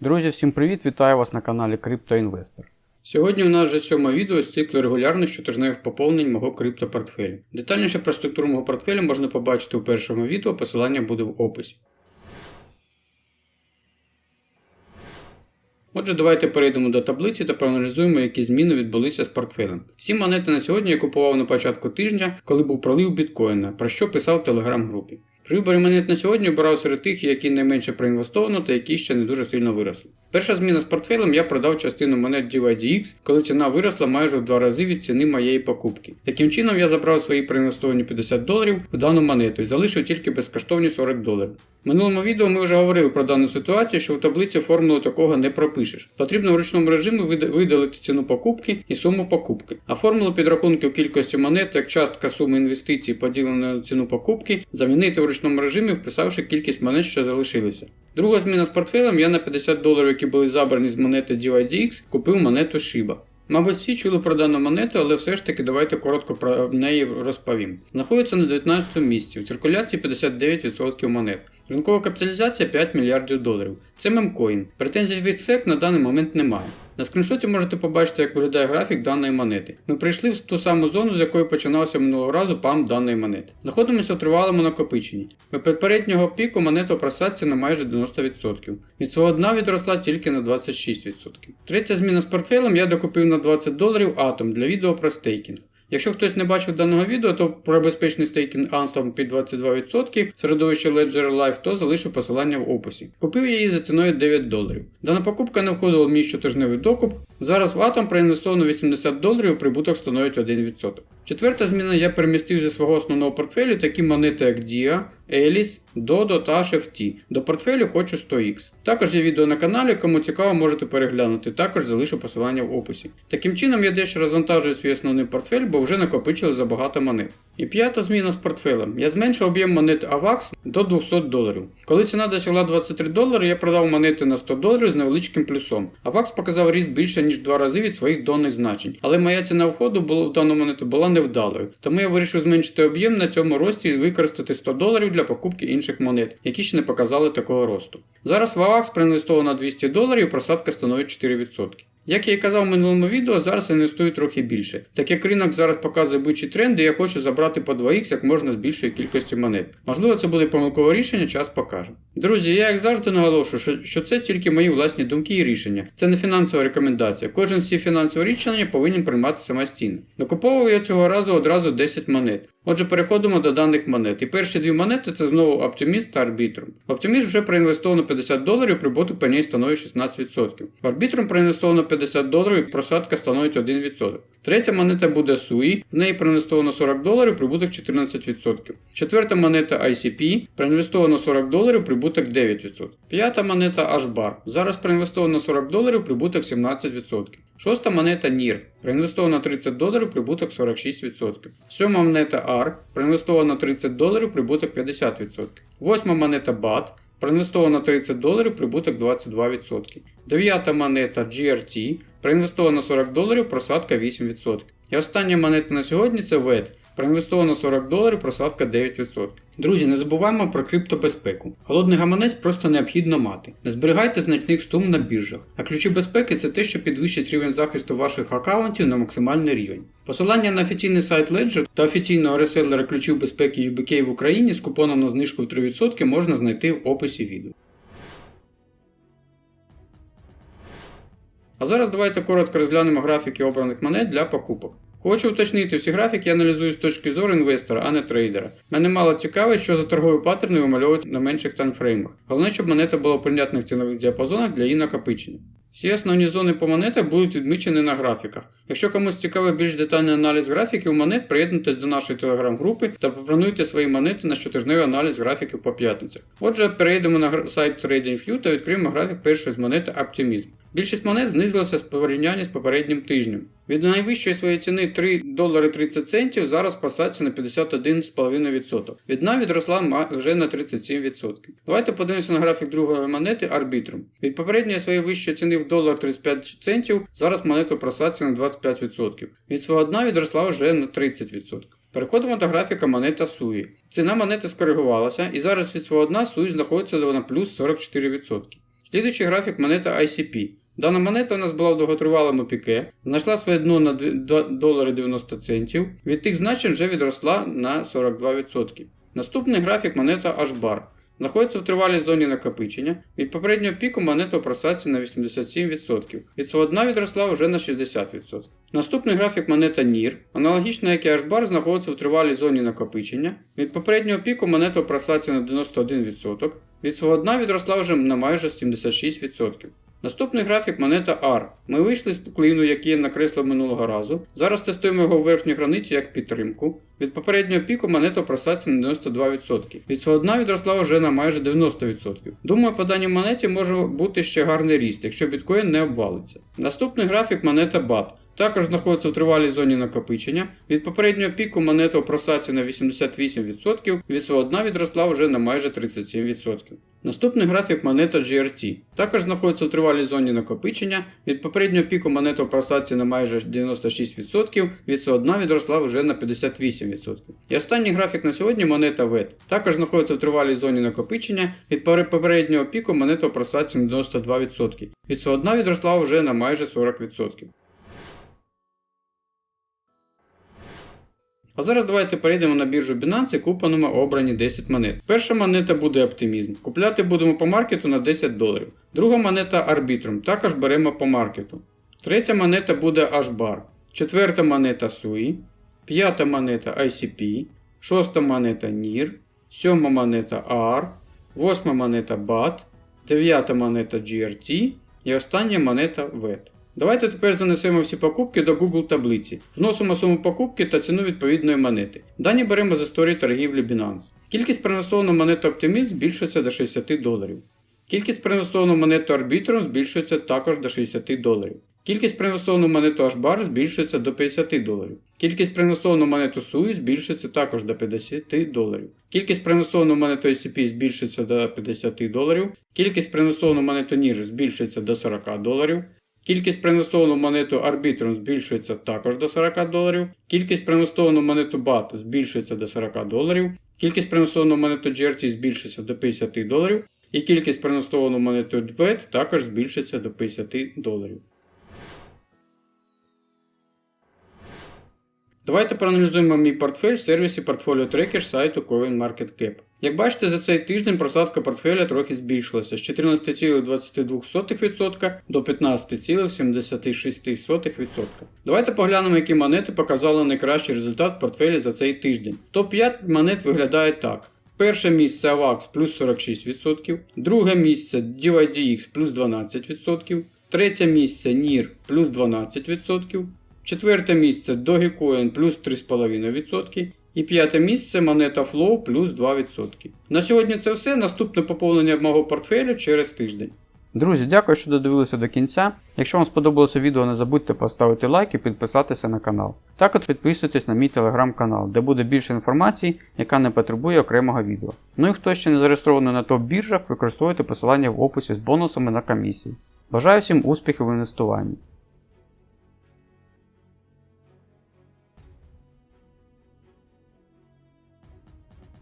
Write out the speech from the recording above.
Друзі, всім привіт! Вітаю вас на каналі CryptoInvestor. Сьогодні у нас вже сьоме відео з циклу регулярних щотижневих поповнень мого криптопортфелю. Детальніше про структуру мого портфелю можна побачити у першому відео, посилання буде в описі. Отже, давайте перейдемо до таблиці та проаналізуємо, які зміни відбулися з портфелем. Всі монети на сьогодні я купував на початку тижня, коли був пролив біткоїна, про що писав в телеграм-групі. Виборі монет на сьогодні обирав серед тих, які найменше проінвестовано та які ще не дуже сильно виросли. Перша зміна з портфелем я продав частину монет DYDX, коли ціна виросла майже в два рази від ціни моєї покупки. Таким чином я забрав свої проінвестовані 50 доларів в дану монету і залишив тільки безкоштовні 40 доларів. В минулому відео ми вже говорили про дану ситуацію, що в таблиці формулу такого не пропишеш. Потрібно в ручному режимі видалити ціну покупки і суму покупки. А формулу підрахунків кількості монет як частка суми інвестицій поділена на ціну покупки замінити в ручному режимі, вписавши кількість монет, що залишилися. Друга зміна з портфелем я на 50 доларів, які були забрані з монети DYDX, купив монету Shiba. Мабуть, всі чули про дану монету, але все ж таки давайте коротко про неї розповім. Знаходиться на 19 місці, в циркуляції 59% монет. Ринкова капіталізація 5 мільярдів доларів. Це мемкоін. Претензій від SEC на даний момент немає. На скріншоті можете побачити, як виглядає графік даної монети. Ми прийшли в ту саму зону, з якої починався минулого разу пам даної монети. Знаходимося в тривалому накопиченні. Від попереднього піку монета просадці на майже 90%. Від свого дна відросла тільки на 26%. Третя зміна з портфелем я докупив на 20 доларів атом для відео про стейкінг. Якщо хтось не бачив даного відео, то про безпечний стейкінг Anthem під 22% середовище Ledger Live, то залишу посилання в описі. Купив її за ціною 9 доларів. Дана покупка не входила в мій щотижневий докуп. Зараз в Atom проінвестовано 80 доларів, прибуток становить 1%. Четверта зміна я перемістив зі свого основного портфелю такі монети, як DIA, Еліс, Dodo та HFT. До портфелю хочу 100X. Також є відео на каналі, кому цікаво, можете переглянути. Також залишу посилання в описі. Таким чином я дещо розвантажую свій основний портфель, бо вже накопичили забагато монет. І п'ята зміна з портфелем. Я зменшив об'єм монет AVAX до 200 доларів. Коли ціна досягла 23 долари, я продав монети на 100 доларів з невеличким плюсом. AVAX показав ріст більше ніж 2 рази від своїх донних значень. Але моя ціна входу в дану монету була невдалою. Тому я вирішив зменшити об'єм на цьому рості і використати 100 доларів для покупки інших монет, які ще не показали такого росту. Зараз в АВАКС проінвестовано 200 доларів, просадка становить 4%. Як я і казав в минулому відео, зараз інвестую трохи більше. Так як ринок зараз показує бичі тренди, я хочу забрати по 2х як можна з більшої кількості монет. Можливо, це буде помилкове рішення, час покаже. Друзі, я як завжди наголошую, що, це тільки мої власні думки і рішення. Це не фінансова рекомендація. Кожен з цих фінансових рішення повинен приймати самостійно. Докуповував я цього разу одразу 10 монет. Отже, переходимо до даних монет. І перші дві монети це знову Optimist та. В Optimist вже проінвестовано 50 доларів, прибуток по ній становить 16%. В Arbitrum проінвестовано 50 доларів, просадка становить 1%. Третя монета буде SUI, в неї проінвестовано 40 доларів, прибуток 14%. Четверта монета ICP, проінвестовано 40 доларів, прибуток 9%. П'ята монета HBAR. Зараз проінвестовано 40 доларів, прибуток 17%. Шоста монета NIR. Проінвестовано 30 доларів, прибуток 46%. Сьома монета AR. Проінвестовано 30 доларів, прибуток 50%. Восьма монета BAT. Проінвестовано 30 доларів, прибуток 22%. Дев'ята монета GRT. Проінвестовано 40 доларів, просадка 8%. І остання монета на сьогодні це VET. Проінвестовано 40 доларів, просадка 9%. Друзі, не забуваємо про криптобезпеку. Холодний гаманець просто необхідно мати. Не зберігайте значних сум на біржах. А ключі безпеки це те, що підвищить рівень захисту ваших аккаунтів на максимальний рівень. Посилання на офіційний сайт Ledger та офіційного реселера ключів безпеки UBK в Україні з купоном на знижку в 3% можна знайти в описі відео. А зараз давайте коротко розглянемо графіки обраних монет для покупок. Хочу уточнити, всі графіки я аналізую з точки зору інвестора, а не трейдера. Мене мало цікавить, що за торгові паттерни вимальовують на менших таймфреймах. Головне, щоб монета була в прийнятних цінових діапазонах для її накопичення. Всі основні зони по монетах будуть відмічені на графіках. Якщо комусь цікавий більш детальний аналіз графіків монет, приєднуйтесь до нашої телеграм-групи та пропонуйте свої монети на щотижневий аналіз графіків по п'ятницях. Отже, перейдемо на сайт TradingView та відкриємо графік першої з монети Optimism. Більшість монет знизилася в порівнянні з попереднім тижнем. Від найвищої своєї ціни 3 долари 30 центів зараз посадиться на 51,5%. Від дна відросла вже на 37%. Давайте подивимося на графік другої монети Arbitrum. Від попередньої своєї вищої ціни в долар 35 центів зараз монета просадиться на 25%. Від свого дна відросла вже на 30%. Переходимо до графіка монета SUI. Ціна монети скоригувалася і зараз від свого дна SUI знаходиться на плюс 44%. Слідуючий графік монета ICP. Дана монета у нас була в довготривалому піке, знайшла своє дно на 2 долари 90 центів. Від тих значень вже відросла на 42%. Наступний графік монета HBAR. Знаходиться в тривалій зоні накопичення. Від попереднього піку монета у просадці на 87%. Від свого дна відросла вже на 60%. Наступний графік монета NIR, аналогічно як і HBAR, знаходиться в тривалій зоні накопичення. Від попереднього піку монета у просадці на 91%. Від свого дна відросла вже на майже 76%. Наступний графік монета R. Ми вийшли з клину, який я накреслив минулого разу. Зараз тестуємо його в верхню границю як підтримку. Від попереднього піку монета просадці на 92%. Від свого дна відросла вже на майже 90%. Думаю, по даній монеті може бути ще гарний ріст, якщо біткоін не обвалиться. Наступний графік монета BAT. Також знаходиться в тривалій зоні накопичення. Від попереднього піку монета просадці на 88%, від свого дна відросла вже на майже 37%. Наступний графік монета GRT. Також знаходиться в тривалій зоні накопичення. Від попереднього піку монета у просадці на майже 96%, від свого дна відросла вже на 58%. І останній графік на сьогодні монета VET. Також знаходиться в тривалій зоні накопичення. Від попереднього піку монета у просадці на 92%. Від свого дна відросла вже на майже 40%. А зараз давайте перейдемо на біржу Binance і купимо обрані 10 монет. Перша монета буде оптимізм. Купляти будемо по маркету на 10 доларів. Друга монета Arbitrum, також беремо по маркету. Третя монета буде HBAR. Четверта монета SUI. П'ята монета ICP. Шоста монета NIR. Сьома монета AR. Восьма монета BAT. Дев'ята монета GRT. І остання монета VET. Давайте тепер занесемо всі покупки до Google таблиці. Вносимо суму покупки та ціну відповідної монети. Дані беремо з історії торгівлі Binance. Кількість проінвестованої монети Optimism збільшується до 60 доларів. Кількість проінвестованої монети Arbitrum збільшується також до 60 доларів. Кількість проінвестованої монету HBAR збільшується до 50 доларів. Кількість проінвестованої монету SUI збільшується також до 50 доларів. Кількість проінвестованої монету ICP збільшується до 50 доларів. Кількість проінвестованої монету NIR збільшується до 40 доларів. Кількість проінвестовану монету Arbitrum збільшується також до 40 доларів. Кількість проінвестовану монету BAT збільшується до 40 доларів. Кількість проінвестовану монету GRT збільшується до 50 доларів. І кількість проінвестовану монету DVET також збільшиться до 50 доларів. Давайте проаналізуємо мій портфель в сервісі Portfolio Tracker сайту CoinMarketCap. Як бачите, за цей тиждень просадка портфеля трохи збільшилася з 14,22% до 15,76%. Давайте поглянемо, які монети показали найкращий результат в портфелі за цей тиждень. Топ-5 монет виглядає так. Перше місце AVAX плюс 46%, друге місце DYDX плюс 12%, третє місце NIR плюс 12%. Четверте місце Dogecoin плюс 3,5%. І п'яте місце монета Flow плюс 2%. На сьогодні це все. Наступне поповнення мого портфелю через тиждень. Друзі, дякую, що додивилися до кінця. Якщо вам сподобалося відео, не забудьте поставити лайк і підписатися на канал. Також підписуйтесь на мій телеграм-канал, де буде більше інформації, яка не потребує окремого відео. Ну і хто ще не зареєстрований на топ-біржах, використовуйте посилання в описі з бонусами на комісії. Бажаю всім успіхів в інвестуванні.